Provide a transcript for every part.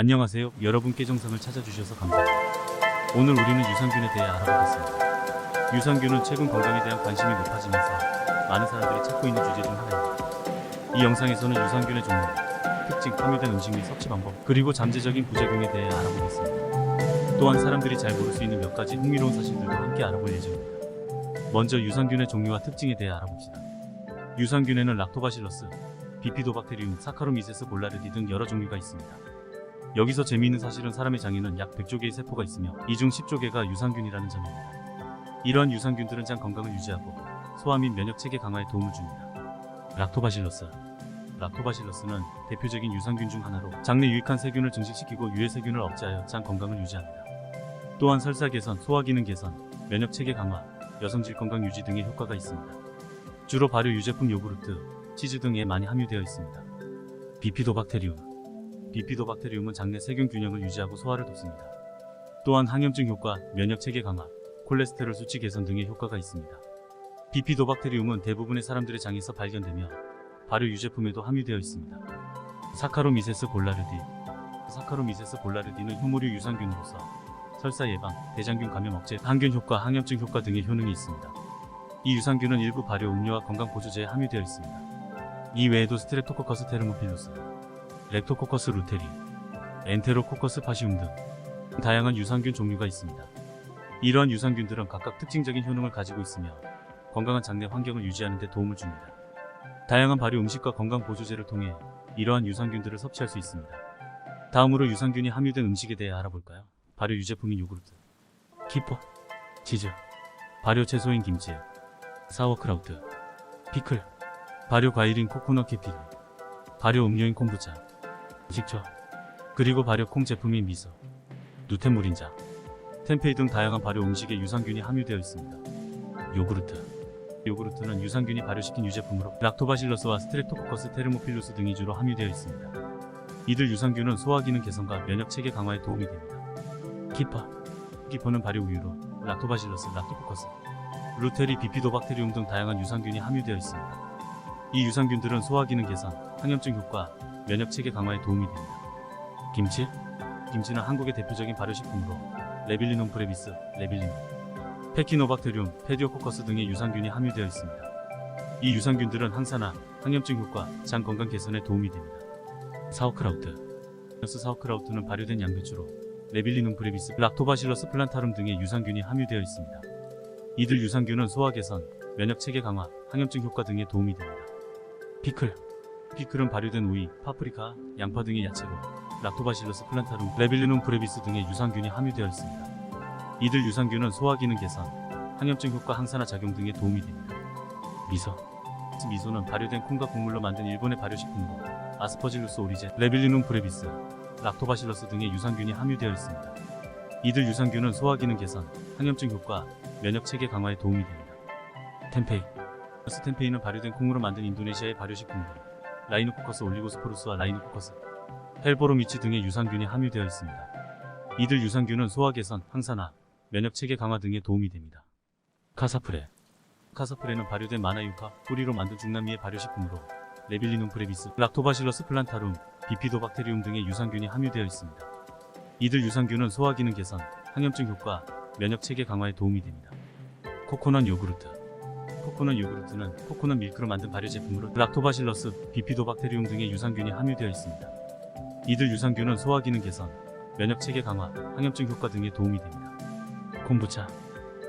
안녕하세요. 여러분께 정상을 찾아주셔서 감사합니다. 오늘 우리는 유산균에 대해 알아보겠습니다. 유산균은 최근 건강에 대한 관심이 높아지면서 많은 사람들이 찾고 있는 주제 중 하나입니다. 이 영상에서는 유산균의 종류, 특징, 함유된 음식 및 섭취 방법, 그리고 잠재적인 부작용에 대해 알아보겠습니다. 또한 사람들이 잘 모를 수 있는 몇 가지 흥미로운 사실들도 함께 알아볼 예정입니다. 먼저 유산균의 종류와 특징에 대해 알아봅시다. 유산균에는 락토바실러스, 비피도박테리움, 사카로미세스 볼라르디 등 여러 종류가 있습니다. 여기서 재미있는 사실은 사람의 장에는 약 100조 개의 세포가 있으며 이 중 10조 개가 유산균이라는 점입니다. 이러한 유산균들은 장 건강을 유지하고 소화 및 면역 체계 강화에 도움을 줍니다. 락토바실러스 락토바실러스는 대표적인 유산균 중 하나로 장내 유익한 세균을 증식시키고 유해 세균을 억제하여 장 건강을 유지합니다. 또한 설사 개선, 소화 기능 개선, 면역 체계 강화, 여성질 건강 유지 등의 효과가 있습니다. 주로 발효 유제품 요구르트, 치즈 등에 많이 함유되어 있습니다. 비피도박테리움 비피도박테리움은 장내 세균 균형을 유지하고 소화를 돕습니다. 또한 항염증 효과, 면역 체계 강화, 콜레스테롤 수치 개선 등의 효과가 있습니다. 비피도박테리움은 대부분의 사람들의 장에서 발견되며 발효 유제품에도 함유되어 있습니다. 사카로미세스 볼라르디 사카로미세스 볼라르디는 효모류 유산균으로서 설사 예방, 대장균 감염 억제, 항균 효과, 항염증 효과 등의 효능이 있습니다. 이 유산균은 일부 발효 음료와 건강 보조제에 함유되어 있습니다. 이 외에도 스트레토코커스 테르모필루스, 렉토코커스 루테리, 엔테로코커스 파시움 등 다양한 유산균 종류가 있습니다. 이러한 유산균들은 각각 특징적인 효능을 가지고 있으며 건강한 장내 환경을 유지하는 데 도움을 줍니다. 다양한 발효 음식과 건강 보조제를 통해 이러한 유산균들을 섭취할 수 있습니다. 다음으로 유산균이 함유된 음식에 대해 알아볼까요? 발효 유제품인 요구르트, 키포, 치즈, 발효 채소인 김치, 사워크라우트, 피클, 발효 과일인 코코넛 캐피리, 발효 음료인 콤부차, 식초, 그리고 발효 콩 제품인 미소, 누텐물인자, 템페이 등 다양한 발효 음식에 유산균이 함유되어 있습니다. 요구르트 요구르트는 유산균이 발효시킨 유제품으로 락토바실러스와 스트레토코커스 테르모필루스 등이 주로 함유되어 있습니다. 이들 유산균은 소화 기능 개선과 면역 체계 강화에 도움이 됩니다. 키파 키퍼는 발효 우유로 락토바실러스, 락토코커스, 루테리, 비피도박테리움 등 다양한 유산균이 함유되어 있습니다. 이 유산균들은 소화 기능 개선, 항염증 효과, 면역 체계 강화에 도움이 됩니다. 김치 김치는 한국의 대표적인 발효식품으로 레빌리놈 프레비스, 레빌리놈, 페키노박테리움, 페디오코커스 등의 유산균이 함유되어 있습니다. 이 유산균들은 항산화, 항염증 효과, 장 건강 개선에 도움이 됩니다. 사우크라우트 스 사우크라우트는 발효된 양배추로 레빌리눔 프레비스, 락토바실러스 플란타룸 등의 유산균이 함유되어 있습니다. 이들 유산균은 소화 개선, 면역 체계 강화, 항염증 효과 등에 도움이 됩니다. 피클 피클은 발효된 오이, 파프리카, 양파 등의 야채로 락토바실러스 플란타룸, 레빌리눔 프레비스 등의 유산균이 함유되어 있습니다. 이들 유산균은 소화 기능 개선, 항염증 효과 항산화 작용 등에 도움이 됩니다. 미소 미소는 발효된 콩과 곡물로 만든 일본의 발효식품으로 아스퍼질루스 오리제, 레빌리눔 프레비스, 락토바실러스 등의 유산균이 함유되어 있습니다. 이들 유산균은 소화 기능 개선, 항염증 효과, 면역 체계 강화에 도움이 됩니다. 템페이 스템페이는 발효된 콩으로 만든 인도네시아의 발효식품으로 라이노코커스 올리고스포루스와 라이노코커스, 헬보로미치 등의 유산균이 함유되어 있습니다. 이들 유산균은 소화 개선, 항산화, 면역 체계 강화 등에 도움이 됩니다. 카사프레 카사프레는 발효된 마나유카, 뿌리로 만든 중남미의 발효식품으로 레빌리눔 프레비스, 락토바실러스 플란타룸, 비피도박테리움 등의 유산균이 함유되어 있습니다. 이들 유산균은 소화 기능 개선, 항염증 효과, 면역 체계 강화에 도움이 됩니다. 코코넛 요구르트 코코넛 요구르트는 코코넛 밀크로 만든 발효 제품으로 락토바실러스, 비피도박테리움 등의 유산균이 함유되어 있습니다. 이들 유산균은 소화 기능 개선, 면역 체계 강화, 항염증 효과 등에 도움이 됩니다. 콤부차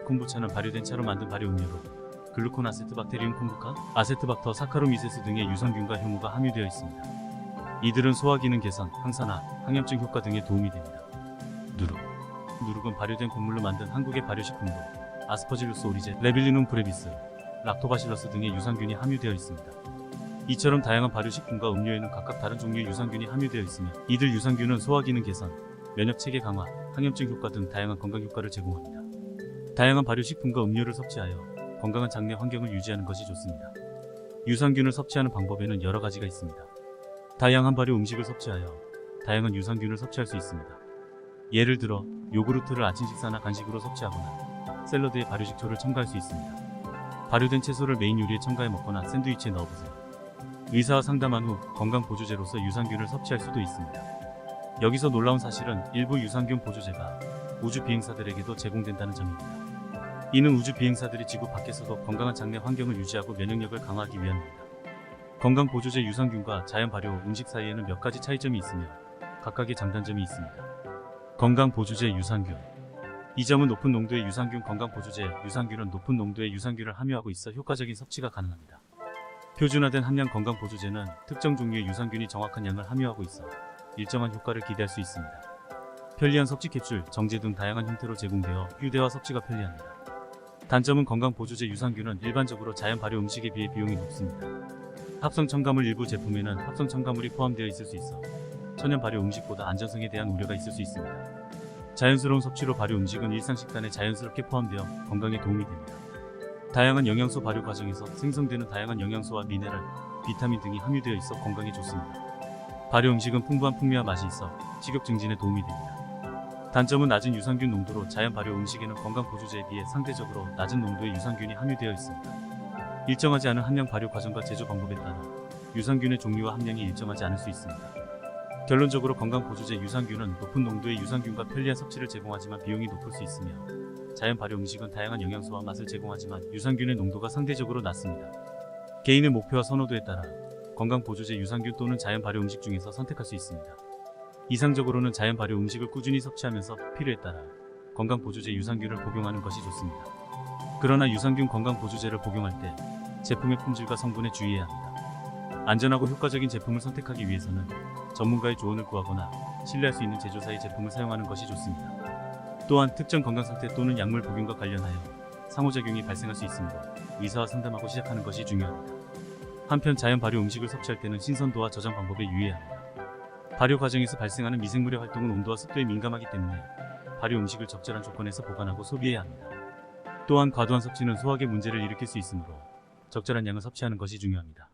콤부차는 발효된 차로 만든 발효 음료로 글루콘 아세트 박테리움 콤부카, 아세트박터, 사카로미세스 등의 유산균과 효모가 함유되어 있습니다. 이들은 소화 기능 개선, 항산화, 항염증 효과 등에 도움이 됩니다. 누룩 누룩은 발효된 곡물로 만든 한국의 발효식품으로 아스퍼질루스 오리제, 레빌리눔 브레비스, 락토바실러스 등의 유산균이 함유되어 있습니다. 이처럼 다양한 발효식품과 음료에는 각각 다른 종류의 유산균이 함유되어 있으며 이들 유산균은 소화 기능 개선, 면역 체계 강화, 항염증 효과 등 다양한 건강 효과를 제공합니다. 다양한 발효식품과 음료를 섭취하여 건강한 장내 환경을 유지하는 것이 좋습니다. 유산균을 섭취하는 방법에는 여러 가지가 있습니다. 다양한 발효 음식을 섭취하여 다양한 유산균을 섭취할 수 있습니다. 예를 들어 요구르트를 아침 식사나 간식으로 섭취하거나 샐러드에 발효식초를 첨가할 수 있습니다. 발효된 채소를 메인 요리에 첨가해 먹거나 샌드위치에 넣어보세요. 의사와 상담한 후 건강 보조제로서 유산균을 섭취할 수도 있습니다. 여기서 놀라운 사실은 일부 유산균 보조제가 우주 비행사들에게도 제공된다는 점입니다. 이는 우주 비행사들이 지구 밖에서도 건강한 장내 환경을 유지하고 면역력을 강화하기 위함입니다. 건강 보조제 유산균과 자연 발효 음식 사이에는 몇 가지 차이점이 있으며 각각의 장단점이 있습니다. 건강 보조제 유산균 이 점은 높은 농도의 유산균 건강 보조제 유산균은 높은 농도의 유산균을 함유하고 있어 효과적인 섭취가 가능합니다. 표준화된 함량 건강 보조제는 특정 종류의 유산균이 정확한 양을 함유하고 있어 일정한 효과를 기대할 수 있습니다. 편리한 섭취 캡슐, 정제 등 다양한 형태로 제공되어 휴대와 섭취가 편리합니다. 단점은 건강 보조제 유산균은 일반적으로 자연 발효 음식에 비해 비용이 높습니다. 합성 첨가물 일부 제품에는 합성 첨가물이 포함되어 있을 수 있어 천연 발효 음식보다 안전성에 대한 우려가 있을 수 있습니다. 자연스러운 섭취로 발효 음식은 일상 식단에 자연스럽게 포함되어 건강에 도움이 됩니다. 다양한 영양소 발효 과정에서 생성되는 다양한 영양소와 미네랄, 비타민 등이 함유되어 있어 건강에 좋습니다. 발효 음식은 풍부한 풍미와 맛이 있어 식욕 증진에 도움이 됩니다. 단점은 낮은 유산균 농도로 자연 발효 음식에는 건강 보조제에 비해 상대적으로 낮은 농도의 유산균이 함유되어 있습니다. 일정하지 않은 함량 발효 과정과 제조 방법에 따라 유산균의 종류와 함량이 일정하지 않을 수 있습니다. 결론적으로 건강 보조제 유산균은 높은 농도의 유산균과 편리한 섭취를 제공하지만 비용이 높을 수 있으며 자연 발효 음식은 다양한 영양소와 맛을 제공하지만 유산균의 농도가 상대적으로 낮습니다. 개인의 목표와 선호도에 따라 건강 보조제 유산균 또는 자연 발효 음식 중에서 선택할 수 있습니다. 이상적으로는 자연 발효 음식을 꾸준히 섭취하면서 필요에 따라 건강 보조제 유산균을 복용하는 것이 좋습니다. 그러나 유산균 건강 보조제를 복용할 때 제품의 품질과 성분에 주의해야 합니다. 안전하고 효과적인 제품을 선택하기 위해서는 전문가의 조언을 구하거나 신뢰할 수 있는 제조사의 제품을 사용하는 것이 좋습니다. 또한 특정 건강 상태 또는 약물 복용과 관련하여 상호작용이 발생할 수 있으므로 의사와 상담하고 시작하는 것이 중요합니다. 한편 자연 발효 음식을 섭취할 때는 신선도와 저장 방법에 유의해야 합니다. 발효 과정에서 발생하는 미생물의 활동은 온도와 습도에 민감하기 때문에 발효 음식을 적절한 조건에서 보관하고 소비해야 합니다. 또한 과도한 섭취는 소화계 문제를 일으킬 수 있으므로 적절한 양을 섭취하는 것이 중요합니다.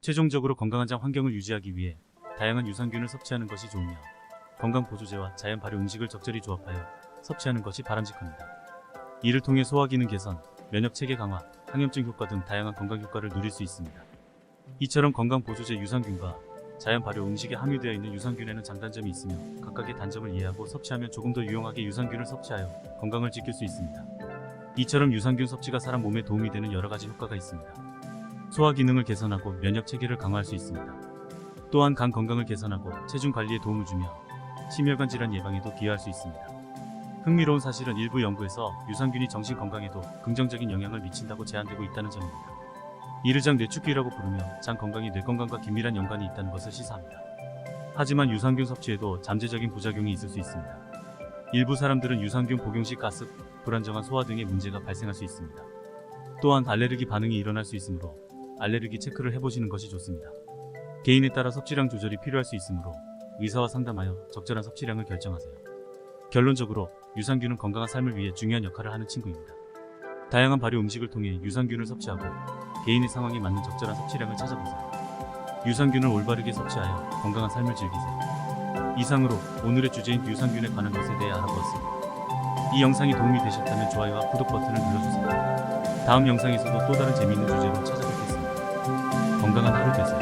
최종적으로 건강한 장 환경을 유지하기 위해 다양한 유산균을 섭취하는 것이 좋으며 건강 보조제와 자연 발효 음식을 적절히 조합하여 섭취하는 것이 바람직합니다. 이를 통해 소화 기능 개선, 면역 체계 강화, 항염증 효과 등 다양한 건강 효과를 누릴 수 있습니다. 이처럼 건강 보조제 유산균과 자연 발효 음식에 함유되어 있는 유산균에는 장단점이 있으며 각각의 단점을 이해하고 섭취하면 조금 더 유용하게 유산균을 섭취하여 건강을 지킬 수 있습니다. 이처럼 유산균 섭취가 사람 몸에 도움이 되는 여러 가지 효과가 있습니다. 소화 기능을 개선하고 면역 체계를 강화할 수 있습니다. 또한 간 건강을 개선하고 체중 관리에 도움을 주며 심혈관 질환 예방에도 기여할 수 있습니다. 흥미로운 사실은 일부 연구에서 유산균이 정신 건강에도 긍정적인 영향을 미친다고 제안되고 있다는 점입니다. 이를 장 뇌축기라고 부르며 장 건강이 뇌 건강과 긴밀한 연관이 있다는 것을 시사합니다. 하지만 유산균 섭취에도 잠재적인 부작용이 있을 수 있습니다. 일부 사람들은 유산균 복용 시 가습, 불안정한 소화 등의 문제가 발생할 수 있습니다. 또한 알레르기 반응이 일어날 수 있으므로 알레르기 체크를 해보시는 것이 좋습니다. 개인에 따라 섭취량 조절이 필요할 수 있으므로 의사와 상담하여 적절한 섭취량을 결정하세요. 결론적으로 유산균은 건강한 삶을 위해 중요한 역할을 하는 친구입니다. 다양한 발효 음식을 통해 유산균을 섭취하고 개인의 상황에 맞는 적절한 섭취량을 찾아보세요. 유산균을 올바르게 섭취하여 건강한 삶을 즐기세요. 이상으로 오늘의 주제인 유산균에 관한 것에 대해 알아보았습니다. 이 영상이 도움이 되셨다면 좋아요와 구독 버튼을 눌러주세요. 다음 영상에서도 또 다른 재미있는 주제로 찾아뵙겠습니다. 건강한 하루 되세요.